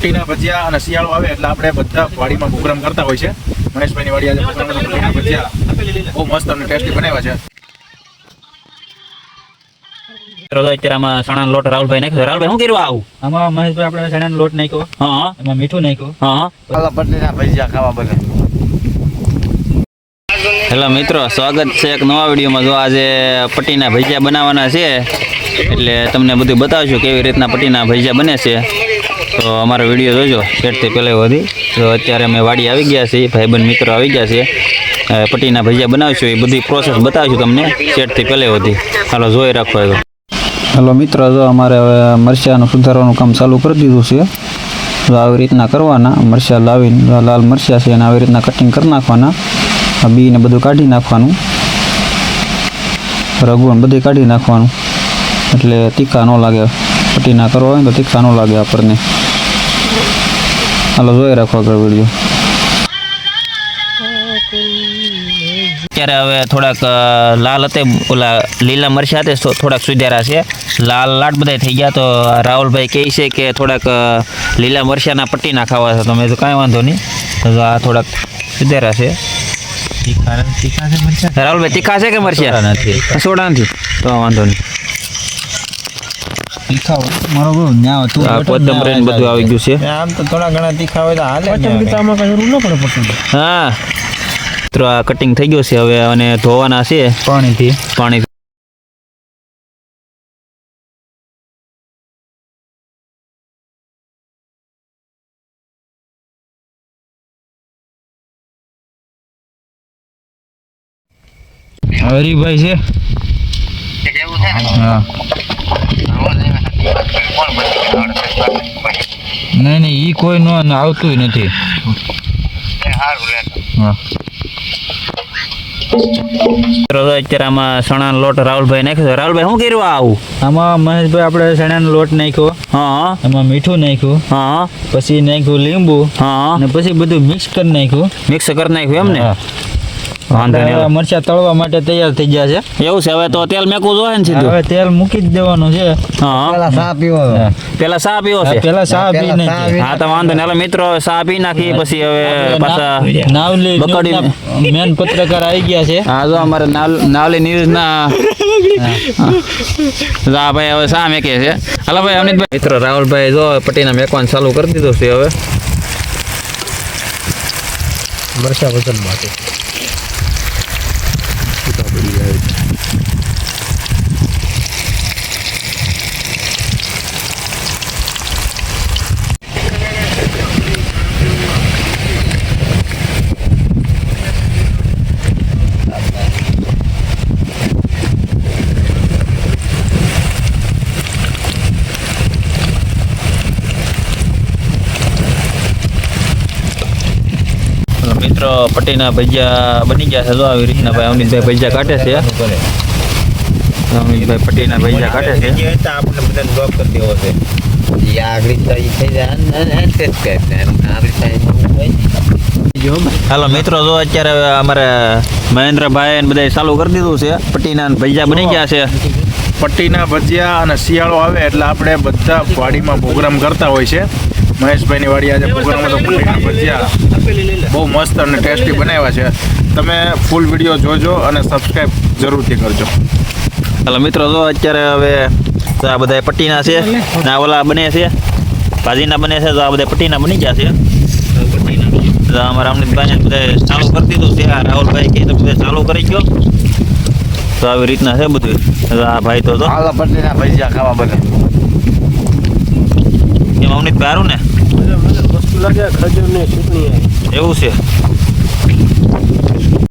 પટ્ટીના ભજીયા અને શિયાળો આવે એટલે આપણે બધા વાડીમાં પ્રોગ્રામ કરતા હોય છે. મહેશભાઈની વાડી આજે ભજીયા. બહુ મસ્ત અને ટેસ્ટી બનાવ્યા છે. અત્યારે આમાં ચણાનો લોટ રાહુલભાઈ નાખ્યો રાહુલભાઈ શું કર્યું આવું? આમાં મહેશભાઈ આપણે ચણાનો લોટ નાખ્યો. હા. એમાં મીઠું નાખ્યું. હા. કાલા પટ્ટીના ભજીયા ખાવા બને હેલો મિત્રો સ્વાગત છે એક નવા વિડીયોમાં. જો આજે પટ્ટીના ભજીયા બનાવવાના છે એટલે તમને બધું બતાવશું કેવી રીતના પટ્ટીના ભજીયા બને છે. તો અમારો વીડિયો જોજો શેઠથી પહેલે વધી. તો અત્યારે અમે વાડી આવી ગયા છીએ, ભાઈબંધ મિત્રો આવી ગયા છે. પટીના ભજીયા બનાવીશું, એ બધી પ્રોસેસ બતાવીશું તમને શેઠથી પહેલે વધી. હાલો, જોઈ રાખો એ હલો, મિત્રો, જો અમારે હવે મરચાનું સુધારવાનું કામ ચાલુ કરી દીધું છે. તો આવી રીતના કરવાના, મરચાં લાવીને લાલ મરચાં છે અને આવી રીતના કટિંગ કરી નાખવાના. બીને બધું કાઢી નાખવાનું. રઘુન બધું કાઢી નાખવાનું. એટલે તીખા ન લાગે. પટ્ટીના કરવા હોય તો તીખા ન લાગે આપણને. હાલો જોઈ રાખો આગળ વીડિયો અત્યારે હવે થોડાક લાલ હતા ઓલા લીલા મરચા હતા થોડાક સુધારા છે. લાલ લાટ બધા થઈ ગયા તો રાહુલભાઈ કહે છે કે થોડાક લીલા મરચાના પટ્ટીના ખાવા છે. તમે તો કાંઈ વાંધો નહીં. તો આ થોડાક સુધારા છે. રાહુલભાઈ તીખા છે કે મરચા? નથી. સોડા નથી. તો વાંધો નહીં. તીખા મારો બહુ ન્યા તું આ કોથમરી ને બધું આવી ગયું છે. આમ તો થોડા ઘણા તીખા હોય તો હાલે ને હવે. આમાં કઈ જરૂર ન પડે પસંદ હા. મિત્રો આ કટિંગ થઈ ગયું છે હવે અને ધોવાના છે. પાણીથી. પાણી હરીભાઈ છે. હા. નહીં નહીં ઈ કોઈ નો આવતું નથી. અત્યારે આમાં સણા લોટ રાહુલભાઈ નાખ્યો રાહુલભાઈ શું કર્યું આવું? આમાં મહેશભાઈ આપણે સણા લોટ નાખ્યો. હા એમાં મીઠું નાખ્યું. હા પછી નાખ્યું લીંબુ. હા ને પછી બધું મિક્સ કરી નાખ્યું. મિક્સ કરી નાખ્યું એમ ને? હા. વાંધો નહીં હવે મરચાં તળવા માટે તૈયાર થઈ ગયા છે. એવું છે હવે તો તેલ મેકવું જોઈએ ને સીધું? હવે તેલ મૂકી જ દેવાનું છે. પેલા સા પીવો. પેલા સા પીવો છે? પેલા સા પી પેલા ચા નાખી પી- હા તો વાંધો નહીં. મિત્રો હવે ચા પી નાખી પછી હવે પાછા નાવલી બકડી- મેન પત્રકાર આવી ગયા છે. હા જો અમારે નાલ- ન્યૂઝ ન્યૂઝના જા ભાઈ હવે સા મેકે છે હાલો ભાઈ અમિતભાઈ. મિત્રો રાહુલભાઈ જો પટ્ટીના મેકવાનું ચાલુ કરી દીધું છે હવે. મરચા વજન માટે મિત્રો પટ્ટીના ભજીયા બની ગયા છે. જો આવી રીતના ભાઈ અમિતભાઈ ભજીયા કાઢે છે. અમિતભાઈ પટ્ટીના ભજીયા કાઢે છે. તો આપણે બધાને ડ્રોપ કરી દેવો છે. તો તે. હાલો મિત્રો જો અત્યારે અમારે મહેન્દ્રભાઈ ને બધા ચાલુ કરી દીધું છે. પટ્ટીના ને ભજીયા બની ગયા છે. પટ્ટીના ભજીયા અને શિયાળો આવે એટલે આપણે બધા વાડીમાં પ્રોગ્રામ કરતા હોય છે. મહેશભાઈની વાડી આજે પ્રોગ્રામ તો પટ્ટીના ભજીયા. બહુ મસ્ત અને ટેસ્ટી બનાવ્યા છે. તમે ફૂલ વીડિયો જોજો અને સબસ્ક્રાઈબ જરૂરથી કરજો. હાલો મિત્રો જો અત્યારે હવે તો આ બધા પટ્ટીના છે ને આ ઓલા બને છે ભાજીના બને છે તો આ બધા પટ્ટીના બની ગયા છે. અમારા અમૃતભાઈને બધા ચાલુ કરી દીધું છે આ રાહુલભાઈ કે તો બધા ચાલુ કરી ગયો. તો આવી રીતના છે બધું. આ ભાઈ તો જો. પટ્ટીના ભજીયા ખાવા બને. એમાં અમૃતભાઈ હારું આવી. એવું છે?